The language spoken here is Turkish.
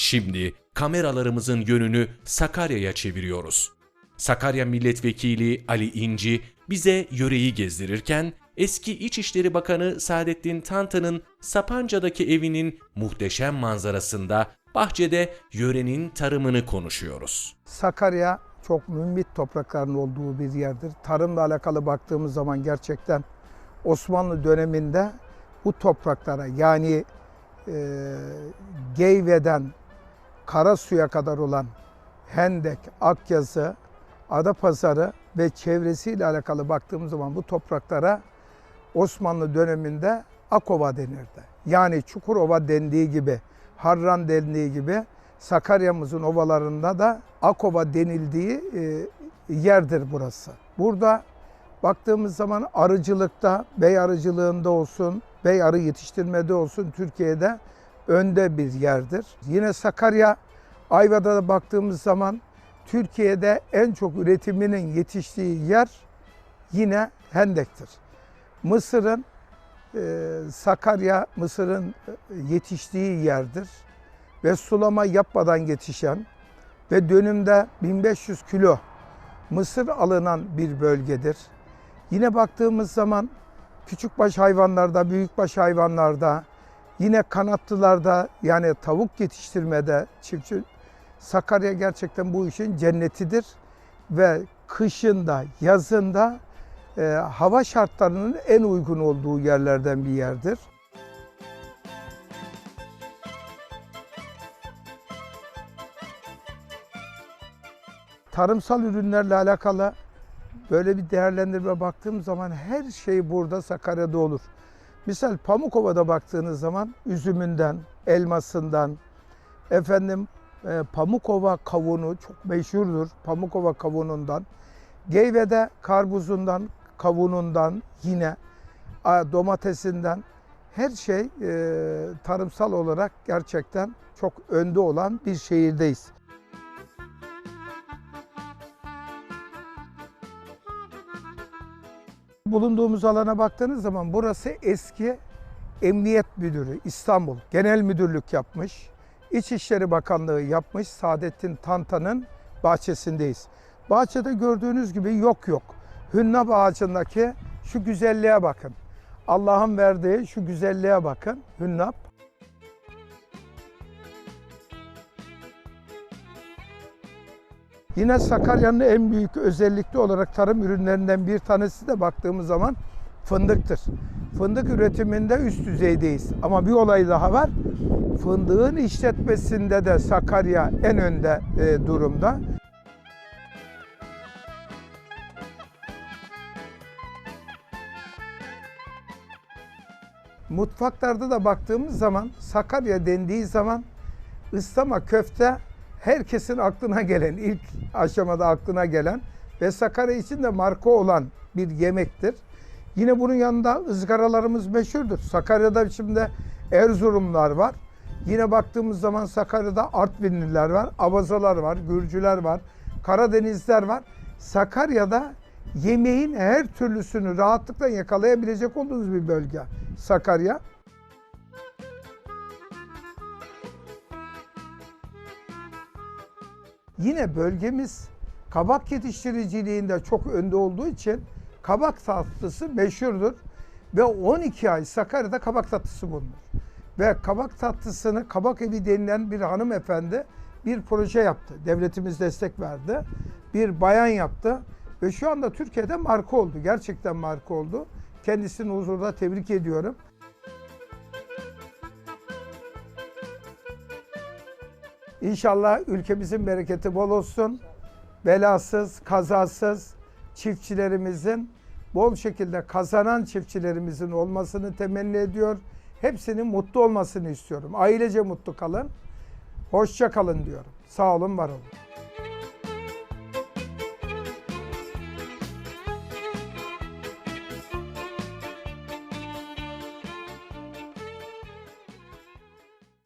Şimdi kameralarımızın yönünü Sakarya'ya çeviriyoruz. Sakarya Milletvekili Ali İnci bize yöreyi gezdirirken eski İçişleri Bakanı Saadettin Tantan'ın Sapanca'daki evinin muhteşem manzarasında bahçede yörenin tarımını konuşuyoruz. Sakarya çok mümbit toprakların olduğu bir yerdir. Tarımla alakalı baktığımız zaman gerçekten Osmanlı döneminde bu topraklara yani e, Geyve'den Karasu'ya kadar olan Hendek, Akyazı, Adapazarı ve çevresiyle alakalı baktığımız zaman bu topraklara Osmanlı döneminde Akova denirdi. Yani Çukurova dendiği gibi, Harran dendiği gibi Sakarya'mızın ovalarında da Akova denildiği e, yerdir burası. Burada baktığımız zaman arıcılıkta, bey arıcılığında olsun, bey arı yetiştirmede olsun Türkiye'de önde bir yerdir. Yine Sakarya, Ayva'da da baktığımız zaman Türkiye'de en çok üretiminin yetiştiği yer yine Hendek'tir. Mısır'ın e, Sakarya Mısır'ın e, yetiştiği yerdir ve sulama yapmadan yetişen ve dönümde 1500 kilo mısır alınan bir bölgedir. Yine baktığımız zaman küçükbaş hayvanlarda, büyükbaş hayvanlarda, yine kanatlılarda yani tavuk yetiştirmede çiftçi Sakarya gerçekten bu işin cennetidir ve kışında, yazında e, hava şartlarının en uygun olduğu yerlerden bir yerdir. Tarımsal ürünlerle alakalı böyle bir değerlendirme baktığım zaman her şey burada Sakarya'da olur. Misal Pamukova'da baktığınız zaman üzümünden, elmasından, efendim e, Pamukova kavunu çok meşhurdur. Pamukova kavunundan, Geyve'de karpuzundan, kavunundan yine domatesinden her şey e, tarımsal olarak gerçekten çok önde olan bir şehirdeyiz. Bulunduğumuz alana baktığınız zaman burası eski Emniyet Müdürü İstanbul Genel Müdürlük yapmış. İçişleri Bakanlığı yapmış Saadettin Tantan'ın bahçesindeyiz. Bahçede gördüğünüz gibi yok yok. Hünnap ağacındaki şu güzelliğe bakın. Allah'ın verdiği şu güzelliğe bakın. Hünnap. Yine Sakarya'nın en büyük özellikli olarak tarım ürünlerinden bir tanesi de baktığımız zaman fındıktır. Fındık üretiminde üst düzeydeyiz. Ama bir olay daha var. Fındığın işletmesinde de Sakarya en önde e, durumda. Mutfaklarda da baktığımız zaman Sakarya dendiği zaman ıslama köfte herkesin aklına gelen, ilk aşamada aklına gelen ve Sakarya için de marka olan bir yemektir. Yine bunun yanında ızgaralarımız meşhurdur. Sakarya'da şimdi Erzurumlar var. Yine baktığımız zaman Sakarya'da Artvinliler var, Abazalar var, Gürcüler var, Karadenizler var. Sakarya'da yemeğin her türlüsünü rahatlıkla yakalayabilecek olduğunuz bir bölge Sakarya. Yine bölgemiz kabak yetiştiriciliğinde çok önde olduğu için kabak tatlısı meşhurdur. Ve 12 ay Sakarya'da kabak tatlısı bulunur. Ve kabak tatlısını kabak evi denilen bir hanımefendi bir proje yaptı. Devletimiz destek verdi. Bir bayan yaptı. Ve şu anda Türkiye'de marka oldu. Gerçekten marka oldu. Kendisini huzurda tebrik ediyorum. İnşallah ülkemizin bereketi bol olsun. Belasız, kazasız çiftçilerimizin bol şekilde kazanan çiftçilerimizin olmasını temenni ediyor. Hepsinin mutlu olmasını istiyorum. Ailece mutlu kalın. Hoşça kalın diyorum. Sağ olun, var olun.